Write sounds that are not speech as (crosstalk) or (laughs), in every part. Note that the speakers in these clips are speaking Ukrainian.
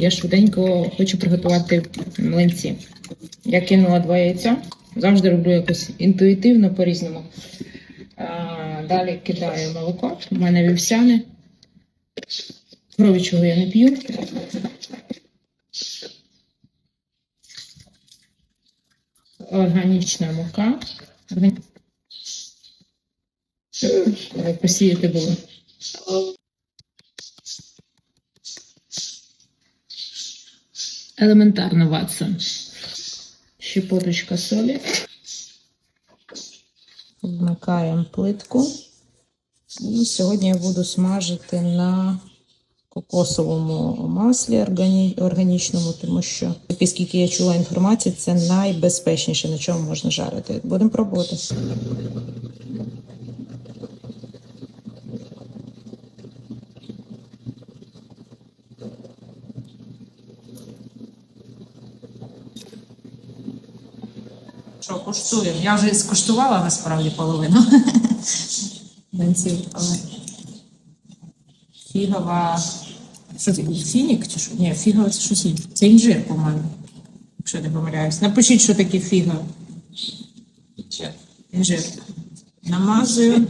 Я швиденько хочу приготувати млинці. Я кинула два яйця. Завжди роблю якось інтуїтивно по-різному. Далі кидаю молоко. У мене вівсяне. Кровічого я не п'ю. Органічна мука. Посіяти було. Елементарно, Ватсон. Щепоточка солі. Вмикаємо плитку. І сьогодні я буду смажити на кокосовому маслі органі- органічному, тому що, оскільки я чула інформацію, це найбезпечніше, на чому можна жарити. Будемо пробувати. Що, куштуємо? Я вже скуштувала насправді половину. (laughs) Бенців, але фігова. Що це? Фінік чи що? Ні, фігова це щось інше. Це інжир, по-моєму. Якщо не помиляюсь. Напишіть, що таке фіга. Інжир. Намазую.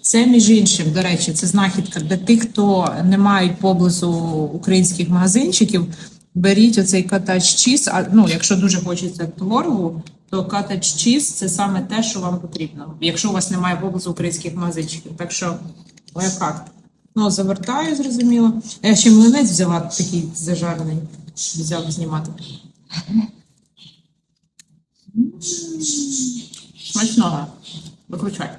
Це, між іншим, до речі, це знахідка для тих, хто не мають поблизу українських магазинчиків. Беріть оцей катач чіз. А ну, якщо дуже хочеться творогу, то cottage cheese це саме те, що вам потрібно, якщо у вас немає поблизу українських мазичків. Так що лайфхак. Ну, завертаю, зрозуміло. Я ще млинець взяла такий зажарений. Взяв знімати. Смачного. Виключай.